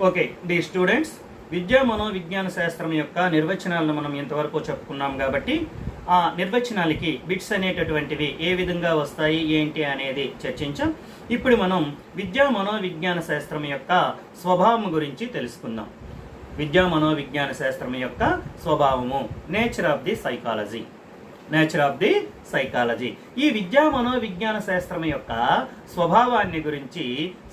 Okay D students విద్యా మనోవిజ్ఞాన శాస్త్రం యొక్క నిర్వచనాలను మనం ఇంతవరకు చెప్పుకున్నాం కాబట్టి ఆ నిర్వచనాలకి బిట్స్ అనేటటువంటివి ఏ విధంగా వస్తాయి ఏంటి అనేది చర్చించాం. ఇప్పుడు మనం విద్యా మనోవిజ్ఞాన శాస్త్రం యొక్క స్వభావం గురించి తెలుసుకుందాం. విద్యా మనోవిజ్ఞాన శాస్త్రం యొక్క స్వభావము nature of the psychology nature of the psychology ఈ విద్యా మనోవిజ్ఞాన శాస్త్రం యొక్క స్వభావాన్ని గురించి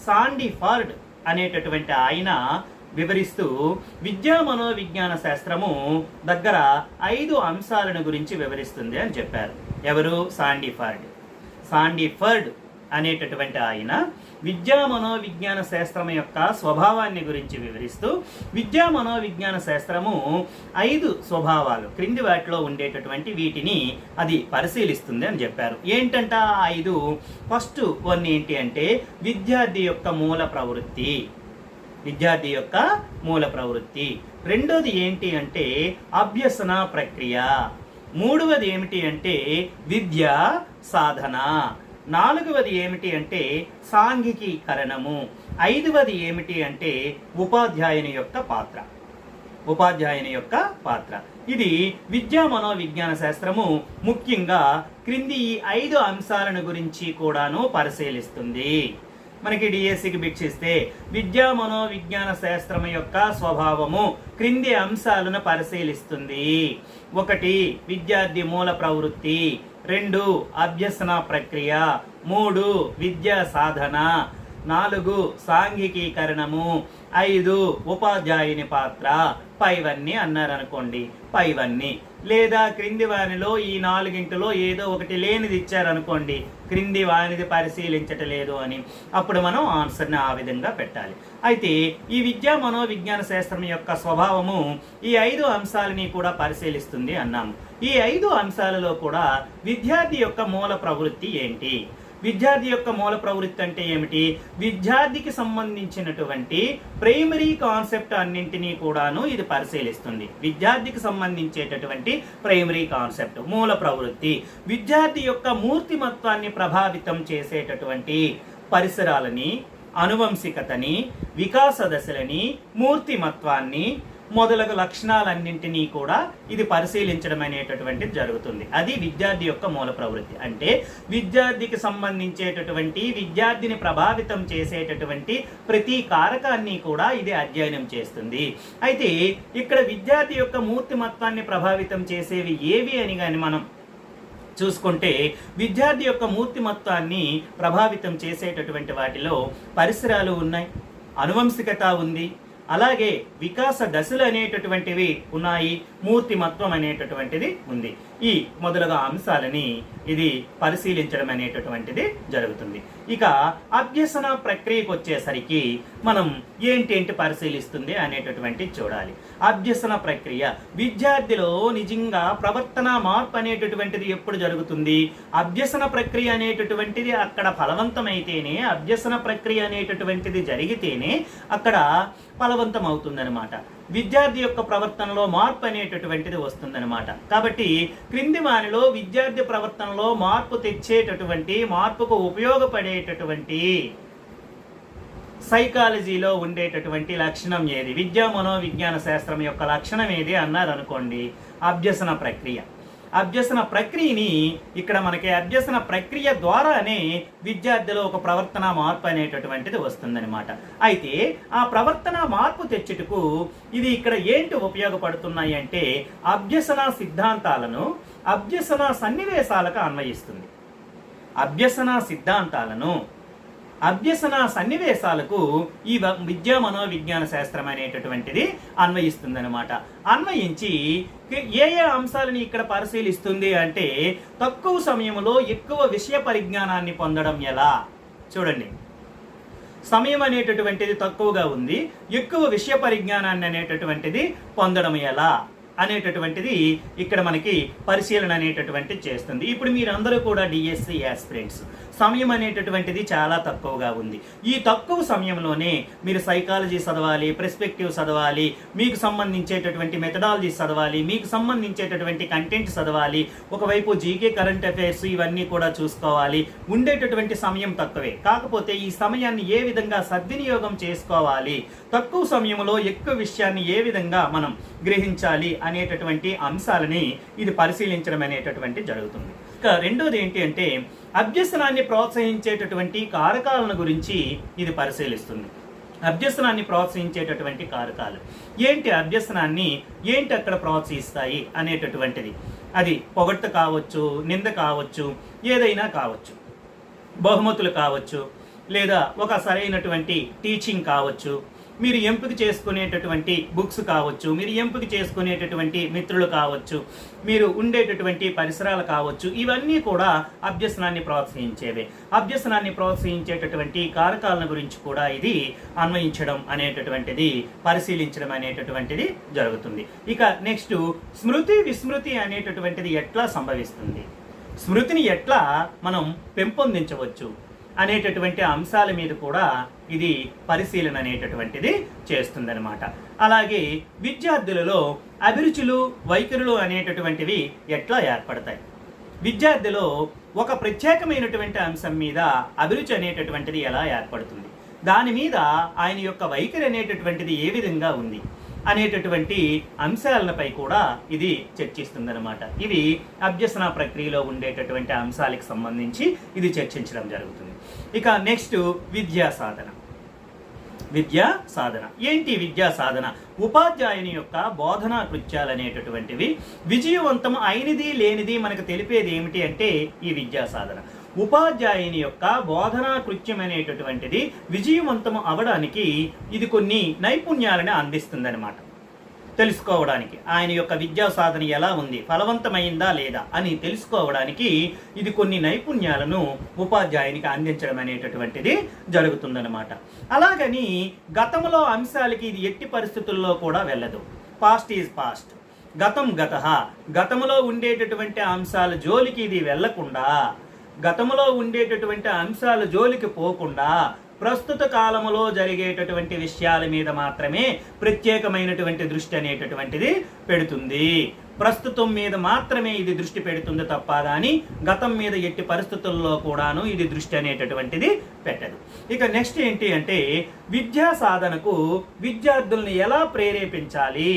సాండి ఫార్డ్ అనేటటువంటి ఆయన వివరిస్తూ విద్యా మనోవిజ్ఞాన శాస్త్రము దగ్గర ఐదు అంశాలను గురించి వివరిస్తుంది అని చెప్పారు. ఎవరు? సాండిఫర్డ్ ఫర్డ్. ఫర్డ్ అనేటటువంటి ఆయన విద్యా మనోవిజ్ఞాన శాస్త్రం యొక్క స్వభావాన్ని గురించి వివరిస్తూ విద్యా మనోవిజ్ఞాన శాస్త్రము ఐదు స్వభావాలు క్రింది వాటిలో ఉండేటటువంటి వీటిని అది పరిశీలిస్తుంది అని చెప్పారు. ఏంటంట ఆ ఐదు? ఫస్ట్ వన్ ఏంటి అంటే విద్యార్థి యొక్క మూల ప్రవృత్తి. విద్యార్థి యొక్క మూల ప్రవృత్తి. రెండోది ఏంటి అంటే అభ్యసన ప్రక్రియ. మూడవది ఏమిటి అంటే విద్య సాధన. నాలుగవది ఏమిటి అంటే సాంఘికీకరణము. ఐదవది ఏమిటి అంటే ఉపాధ్యాయుని యొక్క పాత్ర. ఉపాధ్యాయుని యొక్క పాత్ర. ఇది విద్యా మనోవిజ్ఞాన శాస్త్రము ముఖ్యంగా క్రింది ఈ ఐదు అంశాలను గురించి కూడాను పరిశీలిస్తుంది. మనకి డిఎస్సికి భిక్షిస్తే విద్యా మనోవిజ్ఞాన శాస్త్రం యొక్క స్వభావము క్రింది అంశాలను పరిశీలిస్తుంది. ఒకటి విద్యార్థి మూల ప్రవృత్తి. రెండు అభ్యసన ప్రక్రియ. మూడు విద్యా సాధన. నాలుగు సాంఘికీకరణము. ఐదు. ఉపాధ్యాయుని పాత్ర. పైవన్నీ అన్నారనుకోండి. పైవన్నీ. లేదా క్రింది వానిలో ఈ నాలుగింటిలో ఏదో ఒకటి లేనిది ఇచ్చారనుకోండి. క్రింది వానిది పరిశీలించటలేదు అని. అప్పుడు మనం ఆన్సర్ని ఆ విధంగా పెట్టాలి. అయితే ఈ విద్యా మనోవిజ్ఞాన శాస్త్రం యొక్క స్వభావము ఈ ఐదు అంశాలని కూడా పరిశీలిస్తుంది అన్నాము. ఈ ఐదు అంశాలలో కూడా విద్యార్థి యొక్క మూల ప్రవృత్తి ఏంటి? విద్యార్థి యొక్క మూల ప్రవృత్తి అంటే ఏమిటి? విద్యార్థికి సంబంధించినటువంటి ప్రైమరీ కాన్సెప్ట్ అన్నింటినీ కూడాను ఇది పరిశీలిస్తుంది. విద్యార్థికి సంబంధించేటటువంటి ప్రైమరీ కాన్సెప్ట్ మూల ప్రవృత్తి. విద్యార్థి యొక్క మూర్తిమత్వాన్ని ప్రభావితం చేసేటటువంటి పరిసరాలని అనువంశికతని వికాస దశలని మూర్తిమత్వాన్ని మొదలగు లక్షణాలన్నింటినీ కూడా ఇది పరిశీలించడం అనేటటువంటిది జరుగుతుంది. అది విద్యార్థి యొక్క మూల ప్రవృత్తి. అంటే విద్యార్థికి సంబంధించేటటువంటి విద్యార్థిని ప్రభావితం చేసేటటువంటి ప్రతి కారకాన్ని కూడా ఇది అధ్యయనం చేస్తుంది. అయితే ఇక్కడ విద్యార్థి యొక్క మూర్తిమత్వాన్ని ప్రభావితం చేసేవి ఏవి అని కానీ మనం చూసుకుంటే విద్యార్థి యొక్క మూర్తిమత్వాన్ని ప్రభావితం చేసేటటువంటి వాటిలో పరిసరాలు ఉన్నాయి అనువంశికత ఉంది అలాగే వికాస దశలు అనేటటువంటివి ఉన్నాయి మూర్తిమత్వం అనేటటువంటిది ఉంది. ఈ మొదలుగా అంశాలని ఇది పరిశీలించడం అనేటటువంటిది జరుగుతుంది. ఇక అభ్యసన ప్రక్రియకు వచ్చేసరికి మనం ఏంటేంటి పరిశీలిస్తుంది అనేటటువంటి చూడాలి. అభ్యసన ప్రక్రియ విద్యార్థిలో నిజంగా ప్రవర్తన మార్పు అనేటటువంటిది ఎప్పుడు జరుగుతుంది? అభ్యసన ప్రక్రియ అనేటటువంటిది అక్కడ ఫలవంతమైతేనే అభ్యసన ప్రక్రియ అనేటటువంటిది జరిగితేనే అక్కడ ఫలవంతం అవుతుందన్నమాట విద్యార్థి యొక్క ప్రవర్తనలో మార్పు అనేటటువంటిది వస్తుందన్నమాట. కాబట్టి క్రింది వానిలో విద్యార్థి ప్రవర్తనలో మార్పు తెచ్చేటటువంటి మార్పుకు ఉపయోగపడేటటువంటి సైకాలజీలో ఉండేటటువంటి లక్షణం ఏది? విద్యా మనోవిజ్ఞాన శాస్త్రం యొక్క లక్షణం ఏది అన్నారు అనుకోండి అభ్యసన ప్రక్రియ. అభ్యసన ప్రక్రియని ఇక్కడ మనకి అభ్యసన ప్రక్రియ ద్వారానే విద్యార్థిలో ఒక ప్రవర్తన మార్పు అనేటటువంటిది వస్తుందన్నమాట. అయితే ఆ ప్రవర్తన మార్పు తెచ్చుటకు ఇది ఇక్కడ ఏంటి ఉపయోగపడుతున్నాయి అంటే అభ్యసన సిద్ధాంతాలను అభ్యసన సన్నివేశాలకు అన్వయిస్తుంది. అభ్యసన సిద్ధాంతాలను అభ్యసన సన్నివేశాలకు ఈ విద్యా మనోవిజ్ఞాన శాస్త్రం అనేటటువంటిది అన్వయిస్తుందనమాట అన్వయించి ఏ ఏ అంశాలని ఇక్కడ పరిశీలిస్తుంది అంటే తక్కువ సమయంలో ఎక్కువ విషయ పరిజ్ఞానాన్ని పొందడం ఎలా? చూడండి. సమయం అనేటటువంటిది తక్కువగా ఉంది. ఎక్కువ విషయ పరిజ్ఞానాన్ని అనేటటువంటిది పొందడం ఎలా? అనేటటువంటిది ఇక్కడ మనకి పరిశీలన అనేటటువంటిది చేస్తుంది. ఇప్పుడు మీరందరూ కూడా డిఎస్సి యాస్పిరెంట్స్ సమయం అనేటటువంటిది చాలా తక్కువగా ఉంది. ఈ తక్కువ సమయంలోనే మీరు సైకాలజీ చదవాలి ప్రెస్పెక్టివ్ చదవాలి మీకు సంబంధించేటటువంటి మెథడాలజీ చదవాలి మీకు సంబంధించేటటువంటి కంటెంట్ చదవాలి ఒకవైపు జీకే కరెంట్ అఫైర్స్ ఇవన్నీ కూడా చూసుకోవాలి. ఉండేటటువంటి సమయం తక్కువే. కాకపోతే ఈ సమయాన్ని ఏ విధంగా సద్వినియోగం చేసుకోవాలి తక్కువ సమయంలో ఎక్కువ విషయాన్ని ఏ విధంగా మనం గ్రహించాలి అనేటటువంటి అంశాలని ఇది పరిశీలించడం అనేటటువంటి జరుగుతుంది. ఇక రెండోది ఏంటి అంటే అభ్యసనాన్ని ప్రోత్సహించేటటువంటి కారకాలను గురించి ఇది పరిశీలిస్తుంది. అభ్యసనాన్ని ప్రోత్సహించేటటువంటి కారకాలు. ఏంటి అభ్యసనాన్ని? ఏంటి అక్కడ ప్రోత్సహిస్తాయి అనేటటువంటిది. అది పొగట్టు కావచ్చు నింద కావచ్చు ఏదైనా కావచ్చు. బహుమతులు కావచ్చు లేదా ఒక సరైనటువంటి టీచింగ్ కావచ్చు మీరు ఎంపిక చేసుకునేటటువంటి బుక్స్ కావచ్చు మీరు ఎంపిక చేసుకునేటటువంటి మిత్రులు కావచ్చు మీరు ఉండేటటువంటి పరిసరాలు కావచ్చు ఇవన్నీ కూడా అభ్యసనాన్ని ప్రోత్సహించేవే. అభ్యసనాన్ని ప్రోత్సహించేటటువంటి కారకాలను గురించి కూడా ఇది అన్వయించడం అనేటటువంటిది పరిశీలించడం అనేటటువంటిది జరుగుతుంది. ఇక నెక్స్ట్ స్మృతి విస్మృతి అనేటటువంటిది ఎట్లా సంభవిస్తుంది? స్మృతిని ఎట్లా మనం పెంపొందించవచ్చు అనేటటువంటి అంశాల మీద కూడా ఇది పరిశీలన అనేటటువంటిది చేస్తుందనమాట అలాగే విద్యార్థులలో అభిరుచులు వైఖరులు అనేటటువంటివి ఎట్లా ఏర్పడతాయి? విద్యార్థిలో ఒక ప్రత్యేకమైనటువంటి అంశం మీద అభిరుచి అనేటటువంటిది ఎలా ఏర్పడుతుంది? దాని మీద ఆయన యొక్క వైఖరి అనేటటువంటిది ఏ విధంగా ఉంది? అనేటటువంటి అంశాలపై కూడా ఇది చర్చిస్తుందనమాట ఇవి అభ్యసన ప్రక్రియలో ఉండేటటువంటి అంశాలకు సంబంధించి ఇది చర్చించడం జరుగుతుంది. ఇక నెక్స్ట్ విద్యా సాధన. విద్యా సాధన. ఏంటి విద్యా సాధన? ఉపాధ్యాయుని యొక్క బోధనా కృత్యాలు అనేటటువంటివి విజయవంతం అయినది లేనిది మనకు తెలిపేది ఏమిటి అంటే ఈ విద్యా సాధన. ఉపాధ్యాయుని యొక్క బోధనా కృత్యం అనేటటువంటిది విజయవంతం అవడానికి ఇది కొన్ని నైపుణ్యాలను అందిస్తుందన్నమాట. తెలుసుకోవడానికి. ఆయన యొక్క విద్యా సాధన ఎలా ఉంది? ఫలవంతమైందా లేదా? అని తెలుసుకోవడానికి ఇది కొన్ని నైపుణ్యాలను ఉపాధ్యాయునికి అందించడం అనేటటువంటిది జరుగుతుందన్నమాట. అలాగని గతంలో అంశాలకి ఇది ఎట్టి పరిస్థితుల్లో కూడా వెళ్ళదు. పాస్ట్ ఈజ్ పాస్ట్ గతం గత. గతంలో ఉండేటటువంటి అంశాల జోలికి ఇది వెళ్ళకుండా గతంలో ఉండేటటువంటి అంశాల జోలికి పోకుండా ప్రస్తుత కాలములో జరిగేటటువంటి విషయాల మీద మాత్రమే ప్రత్యేకమైనటువంటి దృష్టి అనేటటువంటిది పెడుతుంది. ప్రస్తుతం మీద మాత్రమే ఇది దృష్టి పెడుతుంది తప్ప కానీ గతం మీద ఎట్టి పరిస్థితుల్లో కూడాను ఇది దృష్టి అనేటటువంటిది పెట్టదు. ఇక నెక్స్ట్ ఏంటి అంటే విద్యా సాధనకు విద్యార్థుల్ని ఎలా ప్రేరేపించాలి?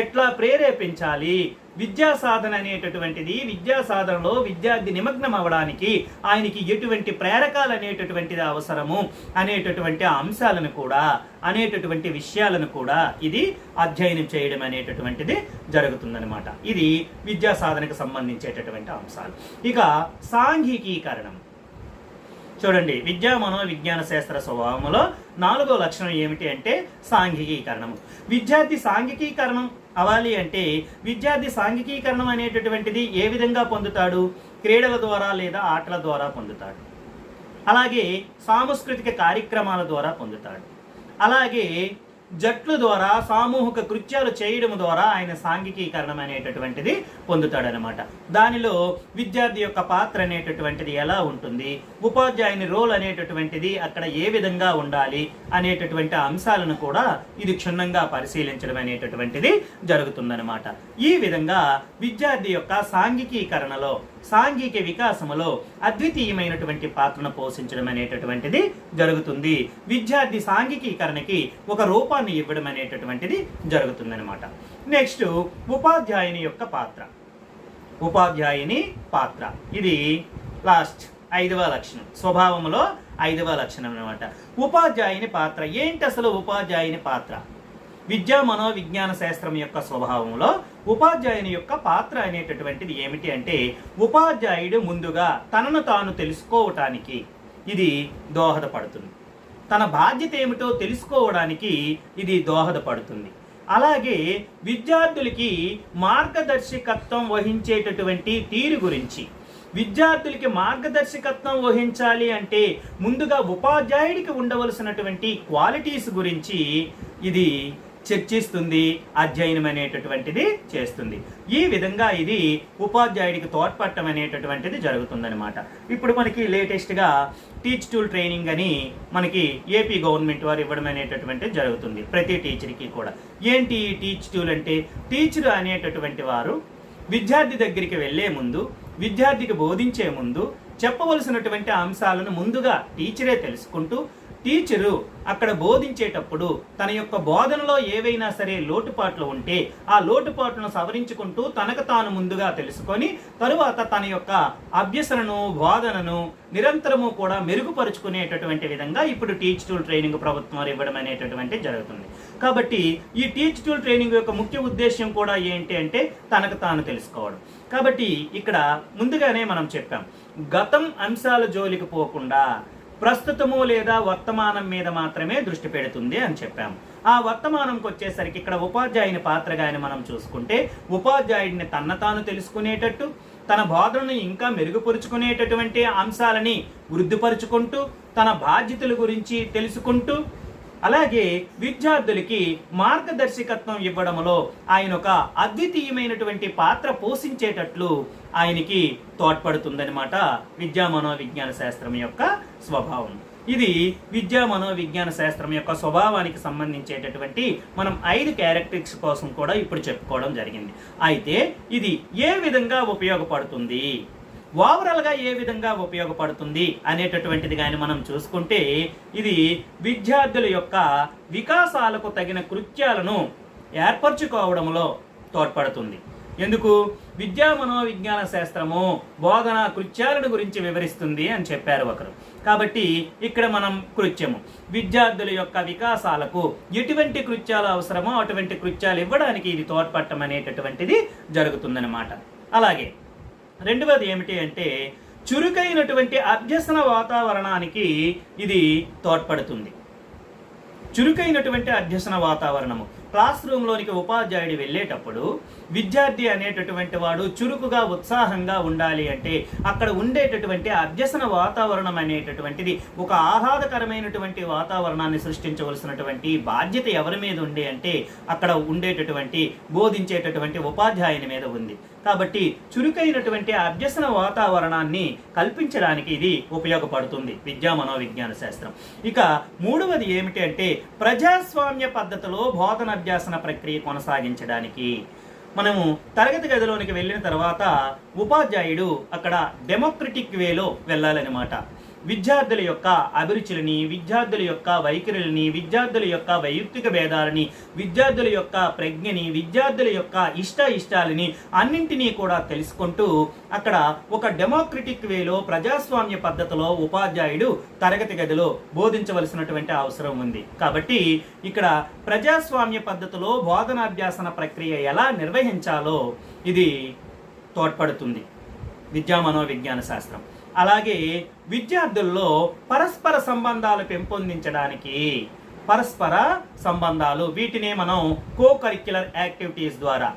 ఎట్లా ప్రేరేపించాలి? విద్యా సాధన అనేటటువంటిది విద్యా సాధనలో విద్యార్థి నిమగ్నం అవడానికి ఆయనకి ఎటువంటి ప్రేరకాలు అనేటటువంటిది అవసరము అనేటటువంటి అంశాలను కూడా అనేటటువంటి విషయాలను కూడా ఇది అధ్యయనం చేయడం అనేటటువంటిది జరుగుతుందనమాట ఇది విద్యా సాధనకు సంబంధించేటటువంటి అంశాలు. ఇక సాంఘికీకరణం. చూడండి విద్యా మనోవిజ్ఞాన శాస్త్ర స్వభావంలో నాలుగో లక్షణం ఏమిటి అంటే సాంఘికీకరణం విద్యార్థి సాంఘికీకరణం అవ్వాలి అంటే విద్యార్థి సాంఘికీకరణం అనేటటువంటిది ఏ విధంగా పొందుతాడు? క్రీడల ద్వారా లేదా ఆటల ద్వారా పొందుతాడు. అలాగే సాంస్కృతిక కార్యక్రమాల ద్వారా పొందుతాడు. అలాగే జట్ల ద్వారా సామూహిక కృత్యాలు చేయడం ద్వారా ఆయన సాంఘికీకరణం అనేటటువంటిది పొందుతాడనమాట. దానిలో విద్యార్థి యొక్క పాత్ర అనేటటువంటిది ఎలా ఉంటుంది? ఉపాధ్యాయుని రోల్ అనేటటువంటిది అక్కడ ఏ విధంగా ఉండాలి? అనేటటువంటి అంశాలను కూడా ఇది క్షుణ్ణంగా పరిశీలించడం అనేటటువంటిది జరుగుతుందనమాట. ఈ విధంగా విద్యార్థి యొక్క సాంఘికీకరణలో సాంఘిక వికాసములో అద్వితీయమైనటువంటి పాత్రను పోషించడం అనేటటువంటిది జరుగుతుంది. విద్యార్థి సాంఘికీకరణకి ఒక రూపాన్ని ఇవ్వడం అనేటటువంటిది జరుగుతుందనమాట నెక్స్ట్ ఉపాధ్యాయుని యొక్క పాత్ర. ఉపాధ్యాయుని పాత్ర. ఇది లాస్ట్ ఐదవ లక్షణం. స్వభావంలో ఐదవ లక్షణం అనమాట ఉపాధ్యాయుని పాత్ర. ఏంటి అసలు ఉపాధ్యాయుని పాత్ర? విద్యా మనోవిజ్ఞాన శాస్త్రం యొక్క స్వభావంలో ఉపాధ్యాయుని యొక్క పాత్ర అనేటటువంటిది ఏమిటి అంటే ఉపాధ్యాయుడు ముందుగా తనను తాను తెలుసుకోవటానికి ఇది దోహదపడుతుంది. తన బాధ్యత ఏమిటో తెలుసుకోవడానికి ఇది దోహదపడుతుంది. అలాగే విద్యార్థులకి మార్గదర్శకత్వం వహించేటటువంటి తీరు గురించి. విద్యార్థులకి మార్గదర్శకత్వం వహించాలి అంటే ముందుగా ఉపాధ్యాయుడికి ఉండవలసినటువంటి క్వాలిటీస్ గురించి ఇది చర్చిస్తుంది అధ్యయనం అనేటటువంటిది చేస్తుంది. ఈ విధంగా ఇది ఉపాధ్యాయుడికి తోడ్పడటం అనేటటువంటిది జరుగుతుందనమాట ఇప్పుడు మనకి లేటెస్ట్గా టీచ్ టూల్ ట్రైనింగ్ అని మనకి ఏపీ గవర్నమెంట్ వారు ఇవ్వడం అనేటటువంటిది జరుగుతుంది ప్రతి టీచర్కి కూడా. ఏంటి ఈ టీచ్ టూల్ అంటే? టీచర్ అనేటటువంటి వారు విద్యార్థి దగ్గరికి వెళ్ళే ముందు విద్యార్థికి బోధించే ముందు చెప్పవలసినటువంటి అంశాలను ముందుగా టీచరే తెలుసుకుంటూ టీచరు అక్కడ బోధించేటప్పుడు తన యొక్క బోధనలో ఏవైనా సరే లోటుపాట్లు ఉంటే ఆ లోటుపాట్లను సవరించుకుంటూ తనకు తాను ముందుగా తెలుసుకొని తరువాత తన యొక్క అభ్యసనను బోధనను నిరంతరము కూడా మెరుగుపరుచుకునేటటువంటి విధంగా ఇప్పుడు టీచ్ టూల్ ట్రైనింగ్ ప్రభుత్వం వారు ఇవ్వడం అనేటటువంటి జరుగుతుంది. కాబట్టి ఈ టీచ్ టూల్ ట్రైనింగ్ యొక్క ముఖ్య ఉద్దేశం కూడా ఏంటి అంటే తనకు తాను తెలుసుకోవడం. కాబట్టి ఇక్కడ ముందుగానే మనం చెప్పాం గతం అంశాల జోలికి పోకుండా ప్రస్తుతము లేదా వర్తమానం మీద మాత్రమే దృష్టి పెడుతుంది అని చెప్పాము. ఆ వర్తమానంకి వచ్చేసరికి ఇక్కడ ఉపాధ్యాయుని పాత్రగాని మనం చూసుకుంటే ఉపాధ్యాయుడిని తన్న తాను తెలుసుకునేటట్టు తన బోధనను ఇంకా మెరుగుపరుచుకునేటటువంటి అంశాలని వృద్ధిపరుచుకుంటూ తన బాధ్యతల గురించి తెలుసుకుంటూ అలాగే విద్యార్థులకి మార్గదర్శకత్వం ఇవ్వడంలో ఆయన ఒక అద్వితీయమైనటువంటి పాత్ర పోషించేటట్లు ఆయనకి తోడ్పడుతుందనమాట విద్యా మనోవిజ్ఞాన శాస్త్రం యొక్క స్వభావం. ఇది విద్యా మనోవిజ్ఞాన శాస్త్రం యొక్క స్వభావానికి సంబంధించేటటువంటి మనం ఐదు క్యారెక్టరిక్స్ కోసం కూడా ఇప్పుడు చెప్పుకోవడం జరిగింది. అయితే ఇది ఏ విధంగా ఉపయోగపడుతుంది? ఓవరాల్గా ఏ విధంగా ఉపయోగపడుతుంది అనేటటువంటిది కానీ మనం చూసుకుంటే ఇది విద్యార్థుల యొక్క వికాసాలకు తగిన కృత్యాలను ఏర్పరచుకోవడంలో తోడ్పడుతుంది. ఎందుకు? విద్యా మనోవిజ్ఞాన శాస్త్రము బోధన కృత్యాలను గురించి వివరిస్తుంది అని చెప్పారు ఒకరు. కాబట్టి ఇక్కడ మనం కృత్యము. విద్యార్థుల యొక్క వికాసాలకు ఎటువంటి కృత్యాలు అవసరమో అటువంటి కృత్యాలు ఇవ్వడానికి ఇది తోడ్పడటం అనేటటువంటిది జరుగుతుందన్నమాట. అలాగే రెండవది ఏమిటి అంటే చురుకైనటువంటి అభ్యసన వాతావరణానికి ఇది తోడ్పడుతుంది. చురుకైనటువంటి అభ్యసన వాతావరణము. క్లాస్ రూమ్లోనికి ఉపాధ్యాయుడు వెళ్ళేటప్పుడు విద్యార్థి అనేటటువంటి వాడు చురుకుగా ఉత్సాహంగా ఉండాలి అంటే అక్కడ ఉండేటటువంటి అభ్యసన వాతావరణం అనేటటువంటిది ఒక ఆహ్లాదకరమైనటువంటి వాతావరణాన్ని సృష్టించవలసినటువంటి బాధ్యత ఎవరి మీద ఉంది అంటే అక్కడ ఉండేటటువంటి బోధించేటటువంటి ఉపాధ్యాయుని మీద ఉంది. కాబట్టి చురుకైనటువంటి అభ్యసన వాతావరణాన్ని కల్పించడానికి ఇది ఉపయోగపడుతుంది విద్యా మనోవిజ్ఞాన శాస్త్రం. ఇక మూడవది ఏమిటి అంటే ప్రజాస్వామ్య పద్ధతిలో బోధన అభ్యాసన ప్రక్రియ కొనసాగించడానికి. మనము తరగతి గదిలోనికి వెళ్ళిన తర్వాత ఉపాధ్యాయుడు అక్కడ డెమోక్రటిక్ వేలో వెళ్ళాలన్నమాట. విద్యార్థుల యొక్క అభిరుచులని విద్యార్థుల యొక్క వైఖరులని విద్యార్థుల యొక్క వైయక్తిక భేదాలని విద్యార్థుల యొక్క ప్రజ్ఞని విద్యార్థుల యొక్క ఇష్ట ఇష్టాలని అన్నింటినీ కూడా తెలుసుకుంటూ అక్కడ ఒక డెమోక్రటిక్ వేలో ప్రజాస్వామ్య పద్ధతిలో ఉపాధ్యాయుడు తరగతి గదిలో బోధించవలసినటువంటి అవసరం ఉంది. కాబట్టి ఇక్కడ ప్రజాస్వామ్య పద్ధతిలో బోధనాభ్యాసన ప్రక్రియ ఎలా నిర్వహించాలో ఇది తోడ్పడుతుంది. విద్యా మనోవిజ్ఞాన శాస్త్రం. అలాగే విద్యార్థుల్లో పరస్పర సంబంధాలు పెంపొందించడానికి పరస్పర సంబంధాలు వీటినే మనం కో కరిక్యులర్ యాక్టివిటీస్ ద్వారా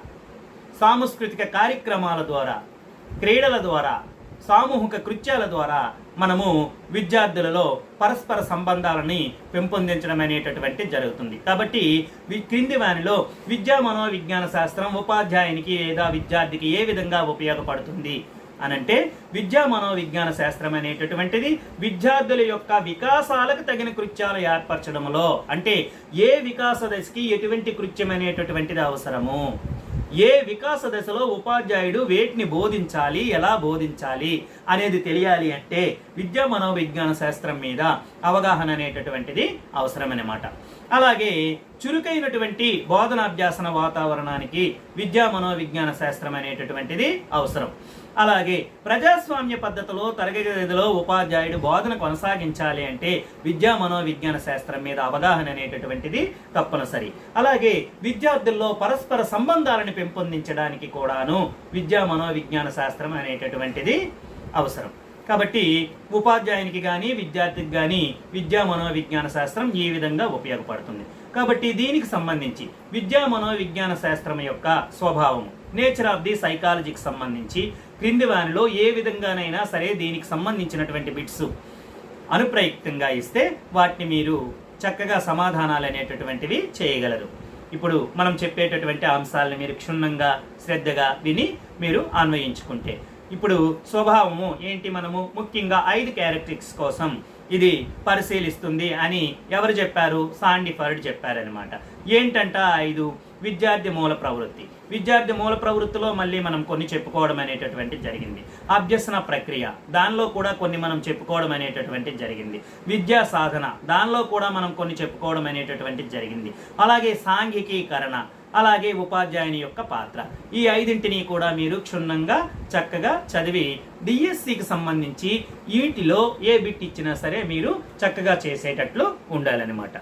సాంస్కృతిక కార్యక్రమాల ద్వారా క్రీడల ద్వారా సామూహిక కృత్యాల ద్వారా మనము విద్యార్థులలో పరస్పర సంబంధాలని పెంపొందించడం అనేటటువంటి జరుగుతుంది. కాబట్టి క్రింది వానిలో విద్యా మనోవిజ్ఞాన శాస్త్రం ఉపాధ్యాయునికి లేదా విద్యార్థికి ఏ విధంగా ఉపయోగపడుతుంది? అనంటే విద్యా మనోవిజ్ఞాన శాస్త్రం అనేటటువంటిది విద్యార్థుల యొక్క వికాసాలకు తగిన కృత్యాలు ఏర్పరచడంలో. అంటే ఏ వికాస దశకి ఎటువంటి కృత్యం అనేటటువంటిది అవసరము? ఏ వికాస దశలో ఉపాధ్యాయుడు వేటిని బోధించాలి ఎలా బోధించాలి అనేది తెలియాలి అంటే విద్యా మనోవిజ్ఞాన శాస్త్రం మీద అవగాహన అనేటటువంటిది అవసరమన్నమాట. అలాగే చురుకైనటువంటి బోధనాభ్యాసన వాతావరణానికి విద్యా మనోవిజ్ఞాన శాస్త్రం అనేటటువంటిది అవసరం. అలాగే ప్రజాస్వామ్య పద్ధతిలో తరగతి గదిలో ఉపాధ్యాయుడు బోధన కొనసాగించాలి అంటే విద్యా మనోవిజ్ఞాన శాస్త్రం మీద అవగాహన అనేటటువంటిది తప్పనిసరి. అలాగే విద్యార్థుల్లో పరస్పర సంబంధాలను పెంపొందించడానికి కూడాను విద్యా మనోవిజ్ఞాన శాస్త్రం అనేటటువంటిది అవసరం. కాబట్టి ఉపాధ్యాయునికి కానీ విద్యార్థికి కానీ విద్యా మనోవిజ్ఞాన శాస్త్రం ఈ విధంగా ఉపయోగపడుతుంది? కాబట్టి దీనికి సంబంధించి విద్యా మనోవిజ్ఞాన శాస్త్రం యొక్క స్వభావం నేచర్ ఆఫ్ ది సైకాలజీకి సంబంధించి క్రింది వానిలో ఏ విధంగానైనా సరే దీనికి సంబంధించినటువంటి బిట్స్ అనుప్రయుక్తంగా ఇస్తే వాటిని మీరు చక్కగా సమాధానాలు అనేటటువంటివి చేయగలరు. ఇప్పుడు మనం చెప్పేటటువంటి అంశాలను మీరు క్షుణ్ణంగా శ్రద్ధగా విని మీరు అన్వయించుకుంటే ఇప్పుడు స్వభావము ఏంటి మనము? ముఖ్యంగా ఐదు క్యారెక్టరిక్స్ కోసం ఇది పరిశీలిస్తుంది అని ఎవరు చెప్పారు? సాండిఫర్డ్ చెప్పారనమాట ఏంటంట ఐదు? విద్యార్థి మూల ప్రవృత్తి. విద్యార్థి మూల ప్రవృత్తిలో మళ్ళీ మనం కొన్ని చెప్పుకోవడం అనేటటువంటి జరిగింది. అభ్యసన ప్రక్రియ. దానిలో కూడా కొన్ని మనం చెప్పుకోవడం అనేటటువంటి జరిగింది. విద్యా సాధన. దానిలో కూడా మనం కొన్ని చెప్పుకోవడం అనేటటువంటి జరిగింది. అలాగే సాంఘికీకరణ. అలాగే ఉపాధ్యాయుని యొక్క పాత్ర. ఈ ఐదింటిని కూడా మీరు క్షుణ్ణంగా చక్కగా చదివి డిఎస్సికి సంబంధించి వీటిలో ఏ బిట్ ఇచ్చినా సరే మీరు చక్కగా చేసేటట్లు ఉండాలన్నమాట.